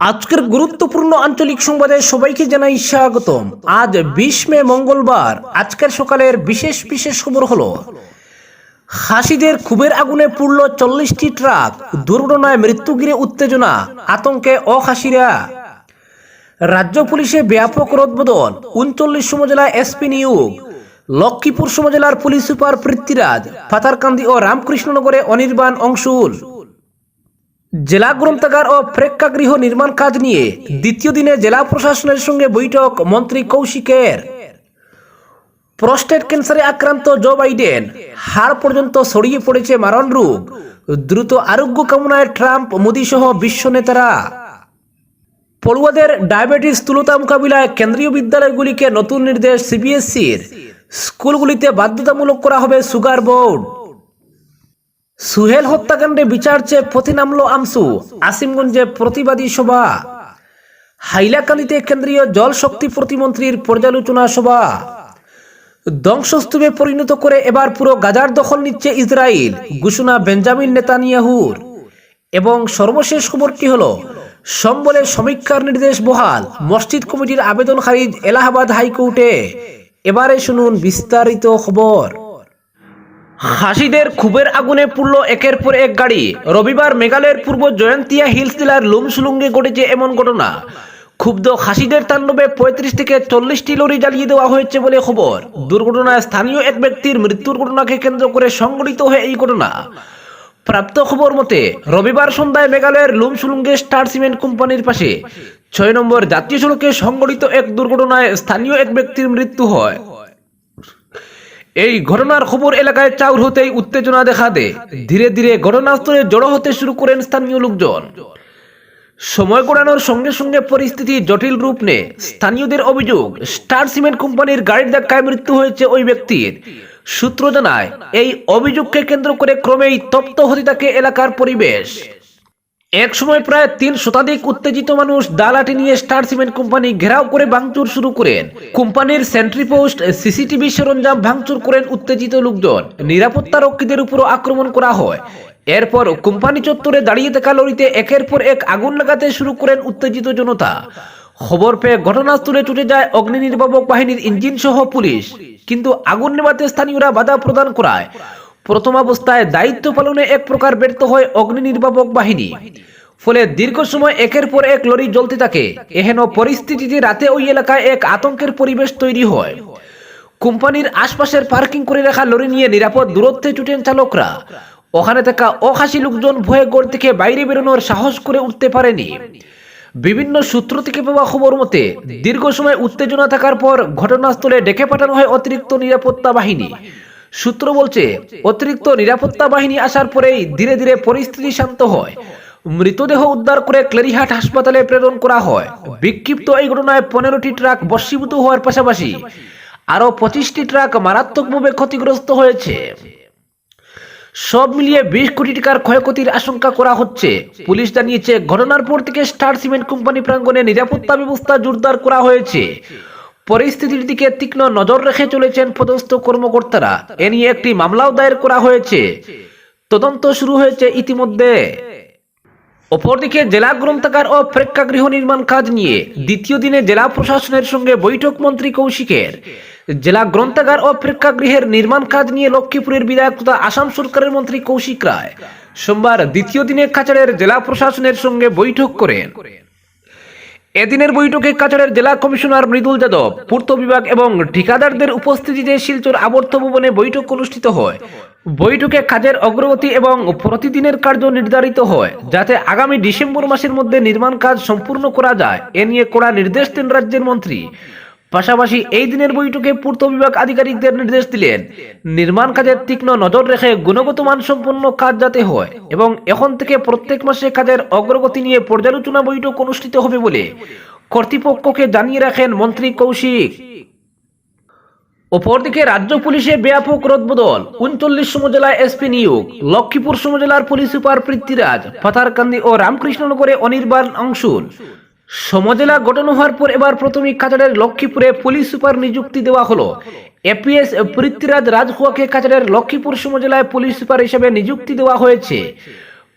আজকের গুরুত্বপূর্ণ আঞ্চলিক সংবাদে সবাইকে জানাই স্বাগতম। আজ বিশ মে মঙ্গলবার, আজকের সকালের বিশেষ বিশেষ খবর হলো, হাসিদের খুবের আগুনে পুড়ল চল্লিশটি ট্রাক, দুর্ঘটনায় মৃত্যু ঘিরে উত্তেজনা, আতঙ্কে অখাসিরা রাজ্য পুলিশে ব্যাপক রদবদল, উনচল্লিশ জেলায় এসপি নিয়োগ, লক্ষ্মীপুর জেলার পুলিশ সুপার পৃথ্বীরাজ, পাতারকান্দি ও রামকৃষ্ণনগরে অনির্বাণ অংশুল জেলা গ্রন্থাগার ও প্রেক্ষাগৃহ নির্মাণ কাজ নিয়ে দ্বিতীয় দিনে জেলা প্রশাসনের সঙ্গে বৈঠক, মন্ত্রী কৌশিকের। প্রস্টেট ক্যান্সারে আক্রান্ত জো বাইডেন, হাড় পর্যন্ত ছড়িয়ে পড়েছে মারণ রোগ। দ্রুত আরোগ্য কামনায় ট্রাম্প মোদী সহ বিশ্ব নেতারা। পড়ুয়াদের ডায়াবেটিস স্থূলতা মোকাবিলায় কেন্দ্রীয় বিদ্যালয়গুলিকে নতুন নির্দেশ সিবিএসসির। স্কুলগুলিতে বাধ্যতামূলক করা হবে সুগার বোর্ড। সুহেল হত্যাকাণ্ডে বিচার চেয়ে পথে নামল আমসু। আসিমগঞ্জে প্রতিবাদী সভা। হাইলাকান্দিতে কেন্দ্রীয় জল শক্তি প্রতিমন্ত্রীর পর্যালোচনা সভা। ধ্বংসস্তূপে পরিণত করে এবার পুরো গাজার দখল নিচ্ছে ইসরায়েল ঘোষণা বেঞ্জামিন নেতানিয়াহুর। এবং সর্বশেষ খবরটি হল, সম্বলে সমীক্ষার নির্দেশ বহাল, মসজিদ কমিটির আবেদন খারিজ এলাহাবাদ হাইকোর্টে। এবারে শুনুন বিস্তারিত খবর। হাসিদের খুবের আগুনে পুড়ল একের পর এক গাড়ি। রবিবার মেঘালয়ের পূর্ব জয়ন্তিয়া হিলস জেলার লুমসুলুঙ্গে ঘটেছে এমন ঘটনা। ক্ষুব্ধ হাসিদের তাণ্ডবে পঁয়ত্রিশ থেকে চল্লিশটি লরি জ্বালিয়ে দেওয়া হয়েছে বলে খবর। দুর্ঘটনায় স্থানীয় এক ব্যক্তির মৃত্যুর ঘটনাকে কেন্দ্র করে সংঘটিত হয়ে এই ঘটনা। প্রাপ্ত খবর মতে, রবিবার সন্ধ্যায় মেঘালয়ের লুমসুলুঙ্গে স্টার সিমেন্ট কোম্পানির পাশে ছয় নম্বর জাতীয় সড়কে সংঘটিত এক দুর্ঘটনায় স্থানীয় এক ব্যক্তির মৃত্যু হয়। এই ঘটনার খবর এলাকায় চাউর হতেই উত্তেজনা দেখা দেয়। ধীরে ধীরে ঘটনাস্থলে জড়ো হতে শুরু করেন স্থানীয় লোকজন। সময় গড়ানোর সঙ্গে সঙ্গে পরিস্থিতি জটিল রূপ নেয়। স্থানীয়দের অভিযোগ, স্টার সিমেন্ট কোম্পানির গাড়ির ধাক্কায় মৃত্যু হয়েছে ওই ব্যক্তির। সূত্র জানায়, এই অভিযোগকে কেন্দ্র করে ক্রমেই তপ্ত হতে থাকে এলাকার পরিবেশ। এক সময় প্রায় তিন শতাধিক উত্তেজিত মানুষ দালাটি নিয়ে স্টার সিমেন্ট কোম্পানি ঘেরাও করে ভাঙচুর শুরু করেন। কোম্পানির সেন্ট্রি পোস্ট সিসিটিভি সরঞ্জাম ভাঙচুর করেন উত্তেজিত লোকজন। নিরাপত্তা রক্ষীদের উপরও আক্রমণ করা হয়। এরপর কোম্পানি চত্বরে দাঁড়িয়ে থাকা লরিতে একের পর এক আগুন লাগাতে শুরু করেন উত্তেজিত জনতা। খবর পেয়ে ঘটনাস্থলে ছুটে যায় অগ্নি নির্বাপক বাহিনীর ইঞ্জিন সহ পুলিশ। কিন্তু আগুন নেভাতে স্থানীয়রা বাধা প্রদান করায়। প্রথম অবস্থায় দায়িত্ব পালনে এক প্রকার ব্যর্থ হয় অগ্নি নির্বাপক বাহিনী। ফলে দীর্ঘ সময় একের পর এক লরি জ্বলতে থাকে। এহেন পরিস্থিতিতে রাতে ওই এলাকায় এক আতঙ্কের পরিবেশ তৈরি হয়। কোম্পানির আশপাশের পার্কিং করে রাখা লরি নিয়ে নিরাপদ দূরত্বে ছুটেন চালকরা। ওখানে থাকা অখাসী লোকজন ভয়ে গড় থেকে বাইরে বেরোনোর সাহস করে উঠতে পারেনি। বিভিন্ন সূত্র থেকে পাওয়া খবর মতে, দীর্ঘ সময় উত্তেজনা থাকার পর ঘটনাস্থলে ডেকে পাঠানো হয় অতিরিক্ত নিরাপত্তা বাহিনী। সূত্র বলছে, অতিরিক্ত নিরাপত্তা বাহিনী আসার পরেই ধীরে ধীরে পরিস্থিতি শান্ত হয়। মৃতদেহ উদ্ধার করে ক্লেরিহাট হাসপাতালে প্রেরণ করা হয়। বিক্ষিপ্ত এই ঘটনায় পনেরোটি ট্রাক বশীভূত হওয়ার পাশাপাশি আরও পঁচিশটি ট্রাক মারাত্মকভাবে ক্ষতিগ্রস্ত হয়েছে। সব মিলিয়ে বিশ কোটি টাকার ক্ষয়ক্ষতির আশঙ্কা করা হচ্ছে। পুলিশ জানিয়েছে, ঘটনার পর থেকে স্টার সিমেন্ট কোম্পানি প্রাঙ্গনে নিরাপত্তা ব্যবস্থা জোরদার করা হয়েছে। পরিস্থিতির দিকে তীক্ষ্ণ নজর রেখে চলেছেন পদস্থ কর্মকর্তারা। এ নিয়ে একটি মামলাও দায়ের করা হয়েছে। তদন্ত শুরু হয়েছে ইতিমধ্যে। অপরদিকে জেলা গ্রন্থাগার ও প্রেক্ষাগৃহ নির্মাণ কাজ নিয়ে দ্বিতীয় দিনে জেলা প্রশাসনের সঙ্গে বৈঠক মন্ত্রী কৌশিকের। জেলা গ্রন্থাগার ও প্রেক্ষাগৃহের নির্মাণ কাজ নিয়ে লক্ষ্মীপুরের বিধায়ক তথা আসাম সরকারের মন্ত্রী কৌশিক রায়। সোমবার দ্বিতীয় দিনে কাছাড়ের জেলা প্রশাসনের সঙ্গে বৈঠক করেন। এদিনের বৈঠকে কাছাড়ের জেলা কমিশনার মৃদুল যাদব, পূর্ত বিভাগ এবং ঠিকাদারদের উপস্থিতিতে শিলচর আবর্ত ভবনে বৈঠক অনুষ্ঠিত হয়। বৈঠকে কাজের অগ্রগতি এবং প্রতিদিনের কার্য নির্ধারিত হয়, যাতে আগামী ডিসেম্বর মাসের মধ্যে নির্মাণ কাজ সম্পূর্ণ করা যায়। এ নিয়ে কড়া নির্দেশ দেন রাজ্যের মন্ত্রী। পাশাপাশি এই দিনের বৈঠকে পূর্ত বিভাগ আধিকারিকদের নির্দেশ দিলেন, নির্মাণ কাজের তীক্ষ্ণ নজর রেখে গুণগত মান সম্পন্ন কাজ যাতে হয় এবং এখন থেকে প্রত্যেক মাসে কাজের অগ্রগতি নিয়ে পর্যালোচনা বৈঠক অনুষ্ঠিত হবে বলে কর্তৃপক্ষকে জানিয়ে রাখেন মন্ত্রী কৌশিক। অপরদিকে রাজ্য পুলিশে ব্যাপক রদবদল, উনচল্লিশ জেলায় এসপি নিয়োগ, লক্ষ্মীপুর জেলার পুলিশ সুপার পৃথ্বীরাজ পাথারকান্দি ও রামকৃষ্ণনগরে অনির্বাণ অংশুল সমজেলা গঠন হওয়ার পর এবার প্রথমেই কাছাড়ের লক্ষ্মীপুরে পুলিশ সুপার নিযুক্তি দেওয়া হলো। এপিএস পৃথ্বীরাজ রাজহুয়াকে কাছাড়ের লক্ষ্মীপুর সমজেলায় পুলিশ সুপার হিসেবে নিযুক্তি দেওয়া হয়েছে।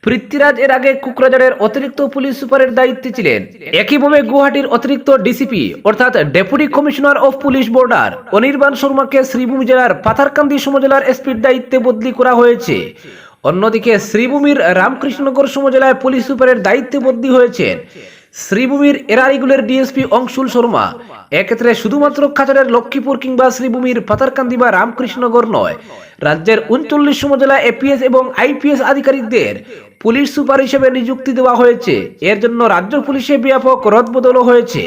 পৃথ্বীরাজ এর আগে কুকরাজারের অতিরিক্ত পুলিশ সুপারের দায়িত্বে ছিলেন। একইভাবে গুয়াহাটির অতিরিক্ত ডিসিপি অর্থাৎ deputy commissioner of police border Anirban শর্মাকে Sribhumi জেলার পাথারকান্দি সমজেলার এসপির দায়িত্বে বদলি করা হয়েছে। অন্যদিকে শ্রীভূমির রামকৃষ্ণনগর সমজেলায় পুলিশ সুপারের দায়িত্বে বদলি হয়েছেন। শ্রীভূমির এরারিগুলের ডিএসপি অংশুল শর্মা। এক্ষেত্রে শুধুমাত্র খাচারের লক্ষ্মীপুর কিংবা শ্রীভূমির পাতারকান্দি বা রামকৃষ্ণনগর নয়। রাজ্যের উনচল্লিশ জেলা এপিএস এবং আইপিএস আধিকারিকদের পুলিশ সুপার হিসেবে নিযুক্তি দেওয়া হয়েছে। এর জন্য রাজ্য পুলিশে ব্যাপক রদবদলও হয়েছে।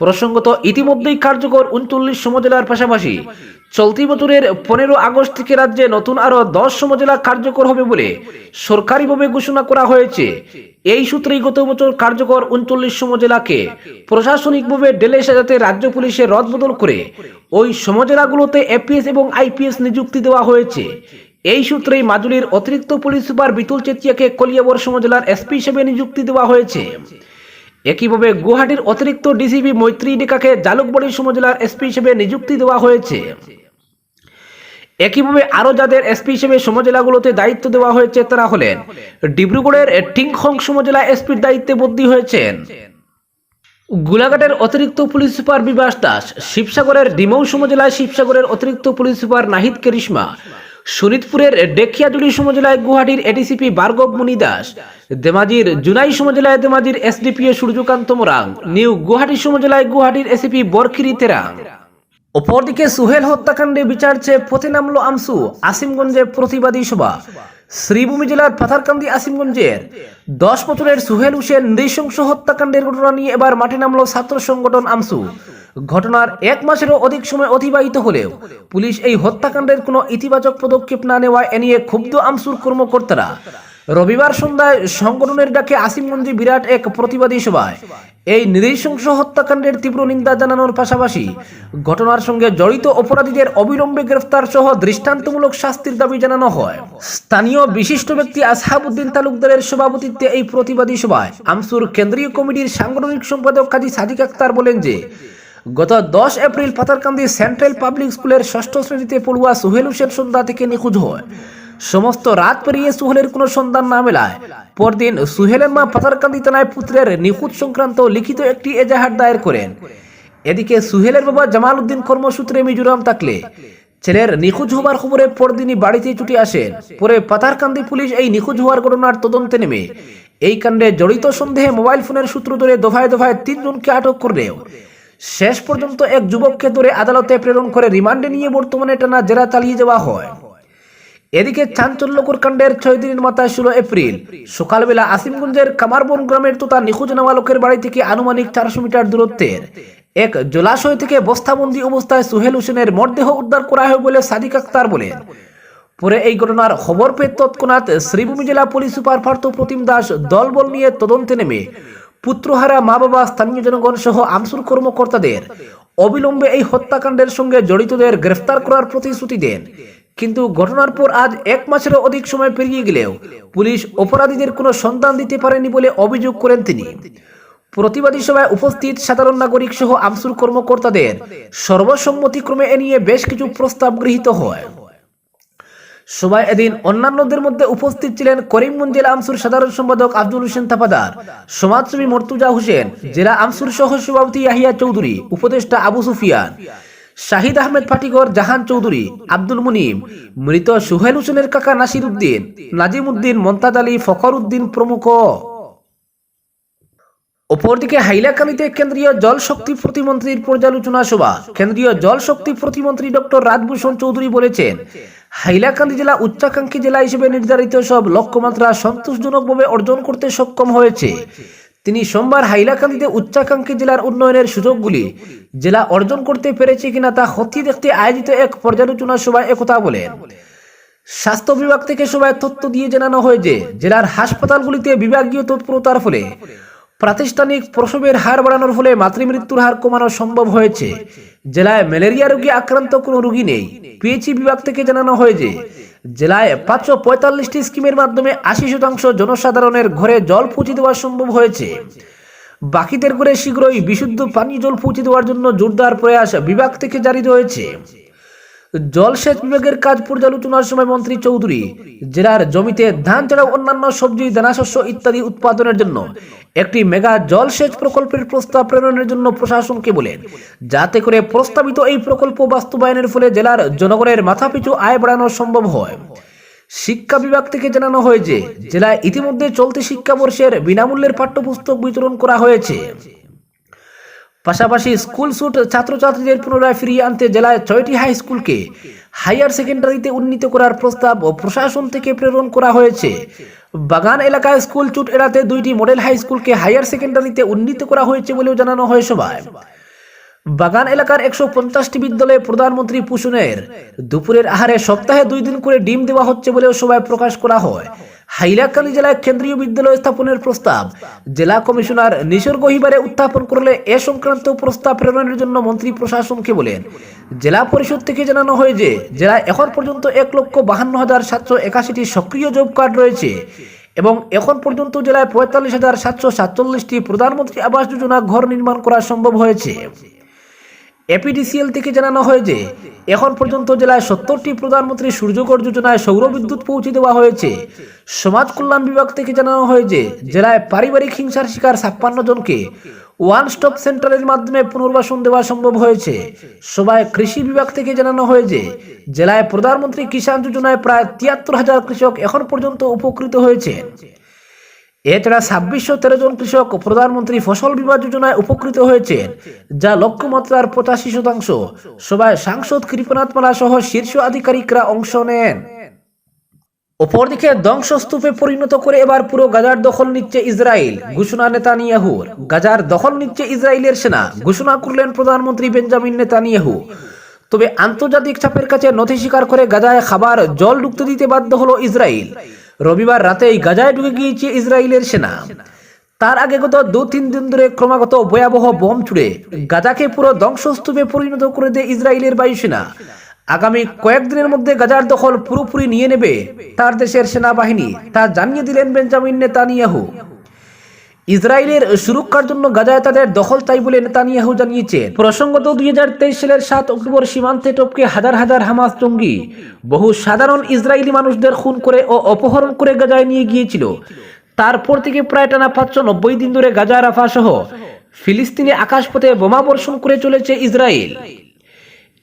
প্রসঙ্গত ইতিমধ্যেই কার্যকর উনচল্লিশ সমজেলার পাশাপাশি চলতি বছরের পনেরো আগস্ট থেকে রাজ্যে নতুন আরও দশ সমজেলা কার্যকর হবে বলে সরকারিভাবে ঘোষণা করা হয়েছে। এই সূত্রেই গত বছর কার্যকর উনচল্লিশ সমজেলাকে প্রশাসনিকভাবে ডেলে সাজাতে রাজ্য পুলিশে রদবদল করে ওই সমজেলাগুলোতে এপিএস এবং আইপিএস নিযুক্তি দেওয়া হয়েছে। এই সূত্রেই মাজুলির অতিরিক্ত পুলিশ সুপার বিতুল চেতিয়াকে কলিয়াবর সমজেলার এসপি হিসেবে নিযুক্তি দেওয়া হয়েছে। একইভাবে গুয়াহাটির অতিরিক্ত ডিসিপি মৈত্রী ডেকাকে জালুকবাড়ি সমজেলার এসপি হিসেবে নিযুক্তি দেওয়া হয়েছে। একইভাবে আরও যাদের এসপি হিসেবে সমজেলাগুলোতে দায়িত্ব দেওয়া হয়েছে তারা হলেন ডিব্রুগড়ের টিংখং সমজেলা এসপির দায়িত্বে বদলি হয়েছেন। গোলাঘাটের অতিরিক্ত পুলিশ সুপার বিবাস দাস, শিবসাগরের ডিমৌ সমজেলায় শিবসাগরের অতিরিক্ত পুলিশ সুপার নাহিদ কেরিশমা শোনিতপুরের ডেকিয়াজুড়ি সমজেলায় গুয়াহাটির এডিসিপি ভার্গব মুনি দাস দেমাজির জুনাই সমজেলায় দেমাজির এসডিপিও সূর্যকান্ত মোরাং, নিউ গুয়াহাটি সমজেলায় গুয়াহাটির এসিপি বরখিরি তেরাং। অপরদিকে সুহেল হত্যাকাণ্ডে বিচার চেয়ে পথে নামলো আমসু আসিমগঞ্জে প্রতিবাদী সভা। শ্রীভূমি জেলার পাথারকান্দি আসিমগঞ্জের দশ বছরের সুহেল হোসেন নৃশংস হত্যাকাণ্ডের ঘটনা নিয়ে এবার মাঠে নামলো ছাত্র সংগঠন আমসু। ঘটনার এক মাসেরও অধিক সময় অতিবাহিত হলেও পুলিশ এই হত্যাকাণ্ডের কোনো ইতিবাচক পদক্ষেপ না নেওয়ায় এ নিয়ে ক্ষুব্ধ আমসুর কর্মকর্তারা। রবিবার সন্ধ্যায় সংগঠনের ডাকে আসিমগঞ্জে বিরাট এক প্রতিবাদী সভায়। এই নৃশংস হত্যাকাণ্ডের তীব্র নিন্দা জানানোর পাশাপাশি ঘটনার সঙ্গে জড়িত অপরাধীদের অবিলম্বে গ্রেফতার সহ দৃষ্টান্তমূলক শাস্তির দাবি জানানো হয়। স্থানীয় বিশিষ্ট ব্যক্তি আসহাবুদ্দিন তালুকদারের সভাপতিত্বে এই প্রতিবাদী সভায় আমসুর কেন্দ্রীয় কমিটির সাংগঠনিক সম্পাদক কাজী সাদিক আক্তার বলেন যে, গত দশ এপ্রিল পাতারকান্দি সেন্ট্রাল পাবলিক স্কুলের ষষ্ঠ শ্রেণীতে পড়ুয়া সুহেল হোসেন সন্ধ্যা থেকে নিখোঁজ হয়। সমস্ত রাত পেরিয়ে সুহেলের কোনো সন্ধান না মেলায়। পরদিন সুহেলের মা পাতারকান্দি থানায় পুত্রের নিখোঁজ সংক্রান্ত লিখিত একটি এজাহার দায়ের করেন। এদিকে সুহেলের বাবা জামাল উদ্দিন কর্মসূত্রে মিজোরাম থাকলে ছেলের নিখোঁজ হওয়ার খবরে পরদিনই বাড়িতে ছুটে আসেন। পরে পাতারকান্দি পুলিশ এই নিখোঁজ হওয়ার ঘটনার তদন্তে নেমে এই কাণ্ডে জড়িত সন্দেহে মোবাইল ফোনের সূত্র ধরে দফায় দফায় তিনজনকে আটক করলেও শেষ পর্যন্ত এক যুবককে ধরে আদালতে প্রেরণ করে রিমান্ডে নিয়ে বর্তমানে টানা জেরা চালিয়ে যাওয়া হয়। এদিকে চাঞ্চল্যকর কাণ্ডের ছয় দিনের মাথায় ষোলো এপ্রিল। সকালবেলা আসিমগঞ্জের কামারবন গ্রামের তোতা নিখোঁজ নেওয়া লোকের বাড়ি থেকে আনুমানিক চারশো মিটার দূরত্বের। এক জলাশয় থেকে বস্তাবন্দি অবস্থায় সুহেল হোসেনের মরদেহ উদ্ধার করা হয় বলে সাদিক আক্তার বলেন। পরে এই ঘটনার খবর পেয়ে তৎক্ষণাৎ শ্রীভূমি জেলা পুলিশ সুপার পার্থ প্রতিম দাস দলবল নিয়ে তদন্তে নেমে পুত্রহারা মা বাবা স্থানীয় জনগণ সহ আমসুর কর্মকর্তাদের অবিলম্বে এই হত্যাকাণ্ডের সঙ্গে জড়িতদের গ্রেফতার করার প্রতিশ্রুতি দেন। কিন্তু ঘটনার পর আজ এক মাসেরও অধিক সময় পেরিয়ে গেলেও পুলিশ অপরাধীদের কোনো সন্ধান দিতে পারেনি বলে অভিযোগ করেন তিনি। প্রতিবাদী সভায় উপস্থিত সাধারণ নাগরিক সহ আমসুর কর্মকর্তাদের সর্বসম্মতিক্রমে এ নিয়ে বেশ কিছু প্রস্তাব গৃহীত হয়। সভায় এদিন অন্যান্যদের মধ্যে উপস্থিত ছিলেন করিমগঞ্জ জেলা আমসুর সাধারণ সম্পাদক আব্দুল হোসেন তাপাদার সমাজসেবী মর্তুজা হোসেন, জেলা আমসুর সহ সভাপতি ইয়াহিয়া চৌধুরী, উপদেষ্টা আবু সুফিয়ান শাহিদ আহমেদ পাটিগর জাহান চৌধুরী, আব্দুল মুনিম, মৃত সুহেল হোসেনের কাকা নাসির উদ্দিন, নাজিম উদ্দিন, মন্তাজ আলী, ফখর উদ্দিন প্রমুখ। অপরদিকে হাইলাকান্দিতে কেন্দ্রীয় জল শক্তি প্রতিমন্ত্রীর পর্যালোচনা সভা। কেন্দ্রীয় জল শক্তি প্রতিমন্ত্রী ডক্টর রাজভূষণ চৌধুরী বলেছেন, হাইলাকান্দি জেলা, উচ্চাকাঙ্ক্ষী জেলা হিসেবে নির্ধারিত সব লক্ষ্যমাত্রা সন্তোষজনকভাবে অর্জন করতে সক্ষম হয়েছে। তিনি সোমবার হাইলাকান্দিতে উচ্চাকাঙ্ক্ষী জেলার উন্নয়নের সুযোগগুলি জেলা অর্জন করতে পেরেছে কিনা তা খতিয়ে দেখতে আয়োজিত এক পর্যালোচনা সভায় একথা বলেন। স্বাস্থ্য বিভাগ থেকে সবাই তথ্য দিয়ে জানানো হয় যে জেলার হাসপাতালগুলিতে বিভাগীয় তৎপরতার ফলে প্রাতিষ্ঠানিক প্রসবের হার বাড়ানোর ফলে মাতৃমৃত্যুর হার কমানো সম্ভব হয়েছে। জেলায় ম্যালেরিয়া রোগী আক্রান্ত কোনো রোগী নেই। পিএইচই বিভাগ থেকে জানানো হয় যে জেলায় পাঁচশো পঁয়তাল্লিশটি স্কিমের মাধ্যমে আশি শতাংশ জনসাধারণের ঘরে জল পৌঁছে দেওয়া সম্ভব হয়েছে। বাকিদের ঘরে শীঘ্রই বিশুদ্ধ পানীয় জল পৌঁছে দেওয়ার জন্য জোরদার প্রয়াস বিভাগ থেকে জারি রয়েছে। জলসেচ বিভাগের কাজ পর্যালোচনার সময় মন্ত্রী চৌধুরী, জেলার জমিতে ধান ছাড়াও অন্যান্য সবজি, দানাশস্য ইত্যাদি উৎপাদনের জন্য একটি মেগা জলসেচ প্রকল্পের প্রস্তাব প্রেরণের জন্য প্রশাসনকে বলেন, যাতে করে প্রস্তাবিত এই প্রকল্প বাস্তবায়নের ফলে জেলার জনগণের মাথাপিছু আয় বাড়ানো সম্ভব হয়। শিক্ষা বিভাগ থেকে জানানো হয় যে, জেলায় ইতিমধ্যে চলতি শিক্ষাবর্ষের বিনামূল্যের পাঠ্যপুস্তক বিতরণ করা হয়েছে। পাশাপাশি স্কুল স্যুট ছাত্রছাত্রীদের পুনরায় ফিরিয়ে আনতে জেলায় ছয়টি হাই স্কুলকে হাইয়ার সেকেন্ডারিতে উন্নীত করার প্রস্তাব ও প্রশাসন থেকে প্রেরণ করা হয়েছে। বাগান এলাকায় স্কুল চুট এড়াতে দুইটি মডেল হাই স্কুলকে হায়ার সেকেন্ডারিতে উন্নীত করা হয়েছে বলেও জানানো হয় সভায়। বাগান এলাকার একশো পঞ্চাশটি বিদ্যালয়ে প্রধানমন্ত্রী পুষণের দুপুরের আহারে সপ্তাহে দুই দিন করে ডিম দেওয়া হচ্ছে বলেও সভায় প্রকাশ করা হয়। হাইলাকান্দি জেলায় কেন্দ্রীয় বিদ্যালয় স্থাপনের প্রস্তাব। জেলা কমিশনার নিসর্গ হিবারে উত্থাপন করলে এ সংক্রান্ত প্রস্তাব প্রেরণের জন্য মন্ত্রী প্রশাসনকে বলেন। জেলা পরিষদ থেকে জানানো হয় যে, জেলায় এখন পর্যন্ত এক লক্ষ বাহান্ন হাজার সাতশো একাশিটি সক্রিয় জব কার্ড রয়েছে এবং এখন পর্যন্ত জেলায় পঁয়তাল্লিশ হাজার সাতশো সাতচল্লিশটি প্রধানমন্ত্রী আবাস যোজনা ঘর নির্মাণ করা সম্ভব হয়েছে। এপিডিসিএল থেকে জানানো হয় যে, এখন পর্যন্ত জেলায় সত্তরটি প্রধানমন্ত্রী সূর্যকর যোজনায় সৌর বিদ্যুৎ পৌঁছে দেওয়া হয়েছে। সমাজ কল্যাণ বিভাগ থেকে জানানো হয় যে, জেলায় পারিবারিক হিংসার শিকার ছাপ্পান্ন জনকে ওয়ান স্টপ সেন্টারের মাধ্যমে পুনর্বাসন দেওয়া সম্ভব হয়েছে। সভায় কৃষি বিভাগ থেকে জানানো হয় যে, জেলায় প্রধানমন্ত্রী কিষাণ যোজনায় প্রায় তিয়াত্তর হাজার কৃষক এখন পর্যন্ত উপকৃত হয়েছে। এছাড়া ছাব্বিশশো তেরো জন কৃষক প্রধানমন্ত্রী ফসল বীমা যোজনায় উপকৃত হয়েছেন, যা লক্ষ্যমাত্রার পঁচাশি শতাংশ। সভায় সাংসদ কৃপনাথ মালা সহ শীর্ষ আধিকারিকরা অংশ নেন। অপরদিকে ধ্বংসস্তূপে পরিণত করে এবার পুরো গাজার দখল নিচ্ছে ইসরায়েল, ঘোষণা নেতানিয়াহুর গাজার দখল নিচ্ছে ইসরায়েলের সেনা, ঘোষণা করলেন প্রধানমন্ত্রী বেঞ্জামিন নেতানিয়াহু। তবে আন্তর্জাতিক চাপের কাছে নথি স্বীকার করে গাজায় খাবার, জল ঢুকতে দিতে বাধ্য হলো ইসরায়েল। রবিবার রাতেই গাজায় ঢুকে গিয়েছে ইসরায়েলের সেনা। তার আগে গত দু তিন দিন ধরে ক্রমাগত ভয়াবহ বোম ছুড়ে গাজাকে পুরো ধ্বংসস্তূপে পরিণত করে দেয় ইসরায়েলের বায়ুসেনা আগামী কয়েকদিনের মধ্যে গাজার দখল পুরোপুরি নিয়ে নেবে তার দেশের সেনাবাহিনী, তা জানিয়ে দিলেন বেঞ্জামিন নেতানিয়াহু। ইসরায়েলের সুরক্ষার জন্য গাজায় তাদের দখল চাই বলে নেতানিয়াহু জানিয়েছেন। প্রসঙ্গত দুই হাজার তেইশ সালের সাত অক্টোবর সীমান্তে টপকে হাজার হাজার হামাস জঙ্গি বহু সাধারণ ইসরায়েলি মানুষদের খুন করে ও অপহরণ করে গাজায় নিয়ে গিয়েছিল। তারপর থেকে প্রায় টানা পাঁচশো নব্বই দিন ধরে গাজা রাফা সহ ফিলিস্তিনে আকাশপথে বোমা বর্ষণ করে চলেছে ইসরায়েল।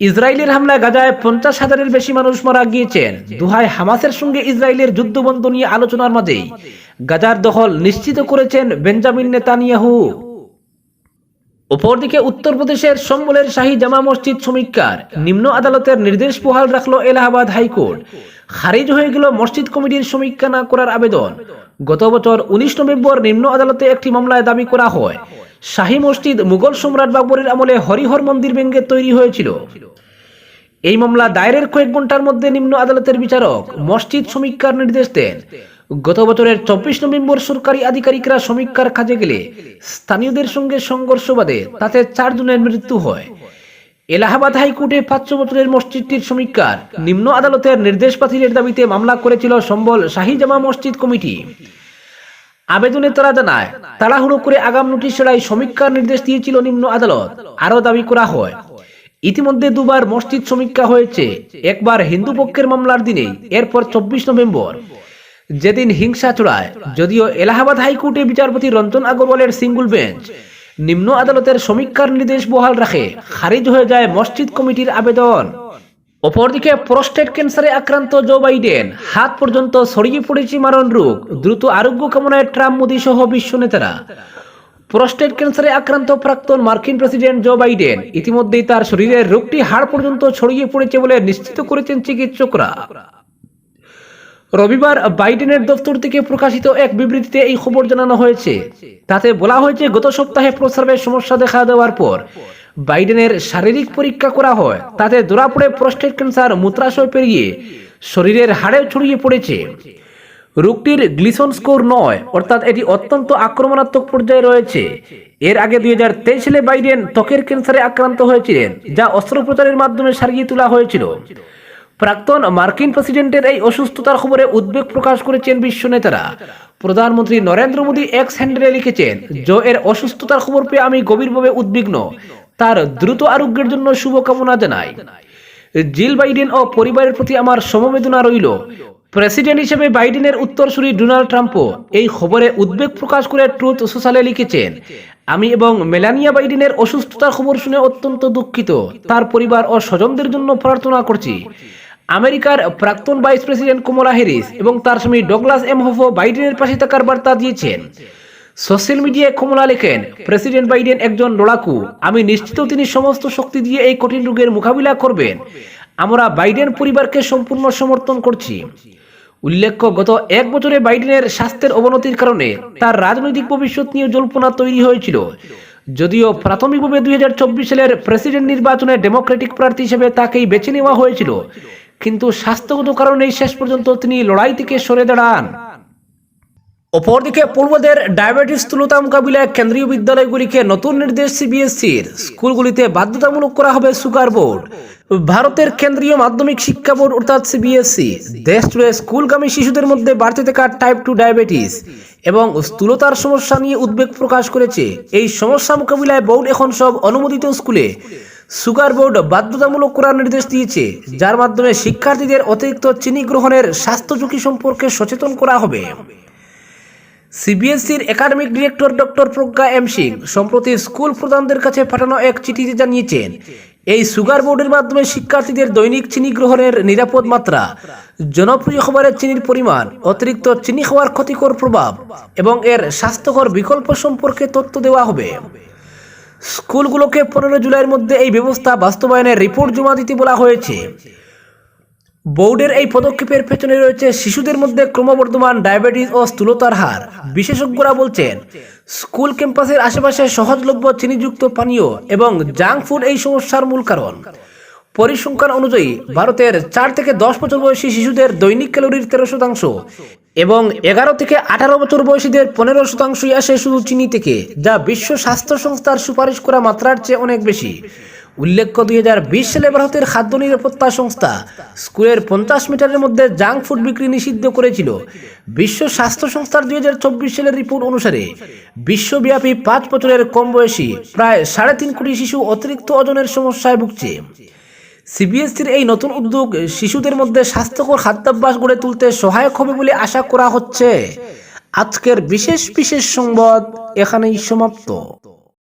ইসরায়েলের হামলায় গাজায় পঞ্চাশ হাজারের বেশি মানুষ মারা গিয়েছেন। দুহাই হামাসের সঙ্গে ইসরায়েলের যুদ্ধবন্ধ নিয়ে আলোচনার মাঝেই গাজার দখল নিশ্চিত করেছেন বেঞ্জামিন নেতানিয়াহু। অপরদিকে উত্তরপ্রদেশের সম্বলের শাহী জামা মসজিদ সমীক্ষার নিম্ন আদালতের নির্দেশ বহাল রাখল এলাহাবাদ হাইকোর্ট। খারিজ হয়ে গেল মসজিদ কমিটির সমীক্ষা না করার আবেদন। গত বছর উনিশ নভেম্বর নিম্ন আদালতে একটি মামলায় দাবি করা হয়। শাহী মসজিদ মুঘল সম্রাট বাবরের আমলে হরিহর মন্দির ভেঙ্গে তৈরি হয়েছিল। এই মামলা দায়েরের কয়েক ঘণ্টার মধ্যে নিম্ন আদালতের বিচারক, মসজিদ সমীক্ষার নির্দেশ দেন। গত বছরের চব্বিশ নভেম্বর সরকারি আধিকারিকরা সমীক্ষার কাজে গেলে স্থানীয়দের সঙ্গে সংঘর্ষ বাদে তাতে চারজনের মৃত্যু হয়। এলাহাবাদ হাইকোর্টে পাঁচশো বছরের মসজিদটির সমীক্ষার নিম্ন আদালতের নির্দেশ বাতিলের দাবিতে মামলা করেছিল সম্বল শাহী জামা মসজিদ কমিটি। আবেদনে তারা জানায়, তাড়াহুড়ো করে আগাম নোটিশ ছাড়াই সমীক্ষার নির্দেশ দিয়েছিল নিম্ন আদালত। আরও দাবি করা হয়, ইতিমধ্যে দুবার মসজিদ সমীক্ষা হয়েছে, একবার হিন্দু পক্ষের মামলার দিনেই, এরপর চব্বিশ নভেম্বর। যেদিন হিংসা চড়ায় যদিও এলাহাবাদ হাইকোর্টে বিচারপতি রঞ্জন আগরওয়ালের সিঙ্গুল বেঞ্চ, নিম্ন আদালতের সমীক্ষার নির্দেশ বহাল রাখে, খারিজ হয়ে যায় মসজিদ কমিটির আবেদন। অপরদিকে প্রস্টেট ক্যান্সারে আক্রান্ত জো বাইডেন, হাত পর্যন্ত ছড়িয়ে পড়েছে মারণ রোগ, দ্রুত আরোগ্য কামনায় ট্রাম্প মোদী সহ বিশ্ব নেতারা। প্রস্টেট ক্যান্সারে আক্রান্ত প্রাক্তন মার্কিন প্রেসিডেন্ট জো বাইডেন ইতিমধ্যেই তার শরীরের রোগটি হাড় পর্যন্ত ছড়িয়ে পড়েছে বলে নিশ্চিত করেছেন চিকিৎসকরা। রবিবার বাইডেনের দপ্তর থেকে প্রকাশিত এক বিবৃতিতে এই খবর জানানো হয়েছে। তাতে বলা হয়েছে, গত সপ্তাহে প্রস্রাবের সমস্যা দেখা দেওয়ার পর বাইডেনের শারীরিক পরীক্ষা করা হয়। তাতে ধরা পড়ে প্রস্টেট ক্যান্সার মূত্রাশয় পেরিয়ে শরীরের হাড়ে ছড়িয়ে পড়েছে। রোগটির গ্লিসন স্কোর নয়, অর্থাৎ এটি অত্যন্ত আক্রমণাত্মক পর্যায়ে রয়েছে। এর আগে দুই হাজার তেইশ সালে বাইডেন ত্বকের ক্যান্সারে আক্রান্ত হয়েছিলেন, যা অস্ত্রোপচারের মাধ্যমে সারিয়ে তোলা হয়েছিল। প্রাক্তন মার্কিন প্রেসিডেন্টের এই অসুস্থতার খবরে উদ্বেগ প্রকাশ করেছেন বিশ্ব নেতারা। প্রধানমন্ত্রী নরেন্দ্র মোদী এক্স হ্যান্ডেলে লিখেছেন, জো এর অসুস্থতার খবর পেয়ে আমি গভীরভাবে উদ্বিগ্ন। তার দ্রুত আরোগ্যের জন্য শুভকামনা জানাই। জিল বাইডেন ও পরিবারের প্রতি আমার সমবেদনা রইল। প্রেসিডেন্ট হিসেবে বাইডেনের উত্তরসূরি ডোনাল্ড ট্রাম্পও এই খবরে উদ্বেগ প্রকাশ করে ট্রুথ সোশ্যালে লিখেছেন, আমি এবং মেলানিয়া বাইডেনের অসুস্থতার খবর শুনে অত্যন্ত দুঃখিত। তার পরিবার ও স্বজনদের জন্য প্রার্থনা করছি। আমেরিকার প্রাক্তন ভাইস প্রেসিডেন্ট কমলা হ্যারিস এবং তার স্বামী ডগলাস এম হোফো বাইডেনের পাশে থাকার বার্তা দিয়েছেন। সোশ্যাল মিডিয়ায় কমলা লেখেন প্রেসিডেন্ট বাইডেন একজন লড়াকু। আমি নিশ্চিত তিনি সমস্ত শক্তি দিয়ে এই কঠিন রোগের মোকাবিলা করবেন। আমরা বাইডেন পরিবারকে সম্পূর্ণ সমর্থন করছি। উল্লেখ্য গত এক বছরে বাইডেনের স্বাস্থ্যের অবনতির কারণে তার রাজনৈতিক ভবিষ্যৎ নিয়ে জল্পনা তৈরি হয়েছিল। যদিও প্রাথমিকভাবে দুই হাজার চব্বিশ সালের প্রেসিডেন্ট নির্বাচনে ডেমোক্রেটিক প্রার্থী হিসেবে তাকেই বেছে নেওয়া হয়েছিল। কিন্তু স্বাস্থ্যগত কারণেই শেষ পর্যন্ত তিনি লড়াই থেকে সরে দাঁড়ান। অপরদিকে পূর্বদের ডায়াবেটিস স্থূলতা মোকাবিলায় কেন্দ্রীয় বিদ্যালয়গুলিকে নতুন নির্দেশ সিবিএসসির। স্কুলগুলিতে বাধ্যতামূলক করা হবে সুগার বোর্ড। ভারতের কেন্দ্রীয় মাধ্যমিক শিক্ষা বোর্ড অর্থাৎ সিবিএসসি দেশ জুড়ে স্কুলগামী শিশুদের মধ্যে বাড়তে থাকা টাইপ টু ডায়াবেটিস এবং স্থূলতার সমস্যা নিয়ে উদ্বেগ প্রকাশ করেছে। এই সমস্যা মোকাবিলায় বোর্ড এখন সব অনুমোদিত স্কুলে সুগার বোর্ড বাধ্যতামূলক করার নির্দেশ দিয়েছে, যার মাধ্যমে শিক্ষার্থীদের অতিরিক্ত চিনি গ্রহণের স্বাস্থ্য ঝুঁকি সম্পর্কে সচেতন করা হবে। সিবিএসসির academic director doctor Pragya M Singh সম্প্রতি স্কুল প্রধানদের কাছে পাঠানো এক চিঠিতে জানিয়েছেন, এই সুগার বোর্ডের মাধ্যমে শিক্ষার্থীদের দৈনিক চিনি গ্রহণের নিরাপদ মাত্রা, জনপ্রিয় খাবারের চিনির পরিমাণ, অতিরিক্ত চিনি খাওয়ার ক্ষতিকর প্রভাব এবং এর স্বাস্থ্যকর বিকল্প সম্পর্কে তথ্য দেওয়া হবে। স্কুলগুলোকে পনেরো জুলাইয়ের মধ্যে এই ব্যবস্থা বাস্তবায়নের রিপোর্ট জমা দিতে বলা হয়েছে। বোর্ডের এই পদক্ষেপের পেছনে রয়েছে শিশুদের মধ্যে ক্রমবর্ধমান ডায়াবেটিস ও স্থূলতার হার। বিশেষজ্ঞরা বলছেন, স্কুল ক্যাম্পাসের আশেপাশে সহজলভ্য চিনিযুক্ত পানীয় এবং জাঙ্ক ফুড এই সমস্যার মূল কারণ। পরিসংখ্যান অনুযায়ী, ভারতের চার থেকে দশ বছর বয়সী শিশুদের দৈনিক ক্যালোরির তেরো শতাংশ এবং এগারো থেকে আঠারো বছর বয়সীদের পনেরো শতাংশই আসে শুধু চিনি থেকে, যা বিশ্ব স্বাস্থ্য সংস্থার সুপারিশ করা মাত্রার চেয়ে অনেক বেশি। উল্লেখ্য দুই বিশ সালে ভারতের খাদ্য নিরাপত্তা সংস্থা স্কুলের পঞ্চাশ মিটারের মধ্যে জাঙ্ক ফুড বিক্রি নিষিদ্ধ করেছিল। বিশ্ব স্বাস্থ্য সংস্থার দুই চব্বিশ সালের রিপোর্ট অনুসারে বিশ্বব্যাপী পাঁচ বছরের কম বয়সী প্রায় সাড়ে তিন কোটি শিশু অতিরিক্ত ওজনের সমস্যায় ভুগছে। সিবিএসসির এই নতুন উদ্যোগ শিশুদের মধ্যে স্বাস্থ্যকর খাদ্যাভ্যাস গড়ে তুলতে সহায়ক হবে বলে আশা করা হচ্ছে। আজকের বিশেষ বিশেষ সংবাদ এখানেই সমাপ্ত।